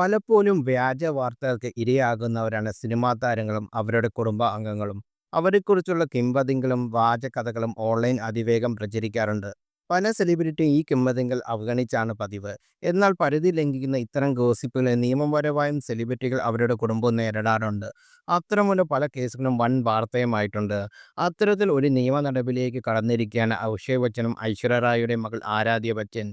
പലപ്പോഴും വ്യാജ വാർത്തകൾക്ക് ഇരയാകുന്നവരാണ് സിനിമാ താരങ്ങളും അവരുടെ കുടുംബ അംഗങ്ങളും. അവരെക്കുറിച്ചുള്ള കിംവദന്തികളും വാചകഥകളും ഓൺലൈൻ അതിവേഗം പ്രചരിക്കാറുണ്ട്. പല സെലിബ്രിറ്റിയും ഈ കിംവദന്തികൾ അവഗണിച്ചാണ് പതിവ്. എന്നാൽ പരിധി ലംഘിക്കുന്ന ഇത്തരം ഗോസിപ്പുകളെ നിയമപരമായും സെലിബ്രിറ്റികൾ അവരുടെ കുടുംബവും നേരിടാറുണ്ട്. അത്തരമുള്ള പല കേസുകളും വൻ വാർത്തയുമായിട്ടുണ്ട്. അത്തരത്തിൽ ഒരു നിയമ നടപടിയിലേക്ക് കടന്നിരിക്കുകയാണ് അഭിഷേക് ബച്ചനും ഐശ്വര്യ റായിയുടെ മകൾ ആരാധ്യ ബച്ചൻ.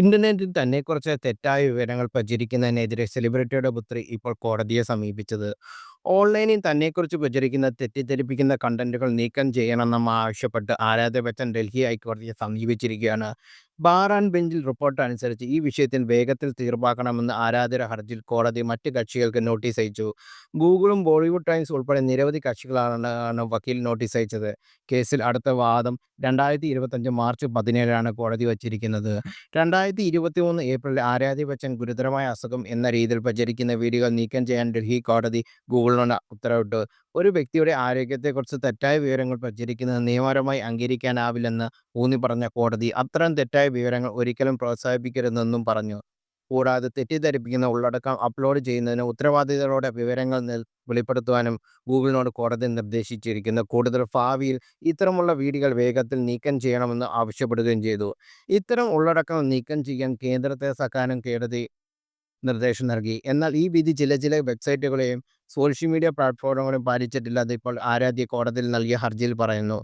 ഇന്റർനെറ്റിൽ തന്നെക്കുറിച്ച് തെറ്റായ വിവരങ്ങൾ പ്രചരിക്കുന്നതിനെതിരെ സെലിബ്രിറ്റിയുടെ പുത്രി ഇപ്പോൾ കോടതിയെ സമീപിച്ചത്. ഓൺലൈനിൽ തന്നെക്കുറിച്ച് പ്രചരിക്കുന്ന തെറ്റിദ്ധരിപ്പിക്കുന്ന കണ്ടന്റുകൾ നീക്കം ചെയ്യണമെന്നാവശ്യപ്പെട്ട് ആരാധ്യ ബച്ചൻ ഡൽഹി ഹൈക്കോടതിയെ സമീപിച്ചിരിക്കുകയാണ്. ബാർ ആൻഡ് ബെഞ്ചിൽ റിപ്പോർട്ട് അനുസരിച്ച് ഈ വിഷയത്തിൽ വേഗത്തിൽ തീർപ്പാക്കണമെന്ന് ആരാധന ഹർജിയിൽ കോടതി മറ്റ് കക്ഷികൾക്ക് നോട്ടീസ് അയച്ചു. ഗൂഗിളും ബോളിവുഡ് ടൈംസ് ഉൾപ്പെടെ നിരവധി കക്ഷികളാണ് വക്കീൽ നോട്ടീസ് അയച്ചത്. കേസിൽ അടുത്ത വാദം രണ്ടായിരത്തി ഇരുപത്തഞ്ച് മാർച്ച് പതിനേഴാണ് കോടതി വച്ചിരിക്കുന്നത്. രണ്ടായിരത്തി ഇരുപത്തി മൂന്ന് ഏപ്രിലിൽ ആരാധ്യ ബച്ചൻ ഗുരുതരമായ അസുഖം എന്ന രീതിയിൽ പ്രചരിക്കുന്ന വീഡിയോ നീക്കം ചെയ്യാൻ ഡൽഹി കോടതി ഗൂഗിളിനോട് ഉത്തരവിട്ടു. ഒരു വ്യക്തിയുടെ ആരോഗ്യത്തെക്കുറിച്ച് തെറ്റായ വിവരങ്ങൾ പ്രചരിക്കുന്നത് നിയമപരമായി അംഗീകരിക്കാനാവില്ലെന്ന് ഊന്നി പറഞ്ഞ കോടതി അത്തരം തെറ്റായ വിവരങ്ങൾ ഒരിക്കലും പ്രോത്സാഹിപ്പിക്കരുതെന്നും പറഞ്ഞു. കൂടാതെ തെറ്റിദ്ധരിപ്പിക്കുന്ന ഉള്ളടക്കം അപ്ലോഡ് ചെയ്യുന്നതിന് ഉത്തരവാദിതരോടെ വിവരങ്ങൾ വെളിപ്പെടുത്തുവാനും ഗൂഗിളിനോട് കോടതി നിർദ്ദേശിച്ചിരിക്കുന്നു. കൂടുതൽ ഭാവിയിൽ ഇത്തരമുള്ള വീഡിയോകൾ വേഗത്തിൽ നീക്കം ചെയ്യണമെന്ന് ആവശ്യപ്പെടുകയും ചെയ്തു. ഇത്തരം ഉള്ളടക്കം നീക്കം ചെയ്യാൻ കേന്ദ്രത്തെ സർക്കാരും കേടതി നിർദ്ദേശം നൽകി. എന്നാൽ ഈ വിധി ചില ചില വെബ്സൈറ്റുകളെയും സോഷ്യൽ മീഡിയ പ്ലാറ്റ്ഫോമുകളും പാലിച്ചിട്ടില്ല ഇപ്പോൾ ആരാധ്യ കോടതിയിൽ നൽകിയ ഹർജിയിൽ പറയുന്നു.